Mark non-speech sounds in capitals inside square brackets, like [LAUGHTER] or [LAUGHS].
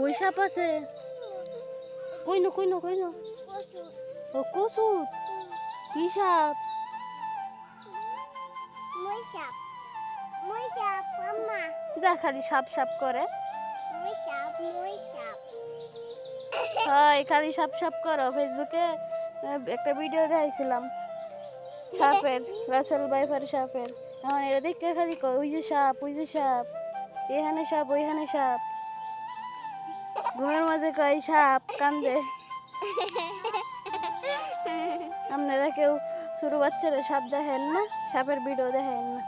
ওই সাপ আছে। কই না কই না কই না? ও কচুর। কি সাপ? মই সাপ মই সাপ আম্মা যা খালি সাপ সাপ করে। হয় খালি সাপ সাপ করো। ফেসবুকে একটা ভিডিও দেখাইছিলাম। সাপের রাসেল বাইফার সাপের। এখন এটা দেখতে খালি ওই যে সাপ ওই যে সাপ। এখানে সাপ ওইখানে সাপ। ঘুমের মাঝে কয় সাপ কান্দে। [LAUGHS] আপনারা কেউ ছোট বাচ্চারা সাপ দেখেন না? সাপের ভিডিও দেখেন না?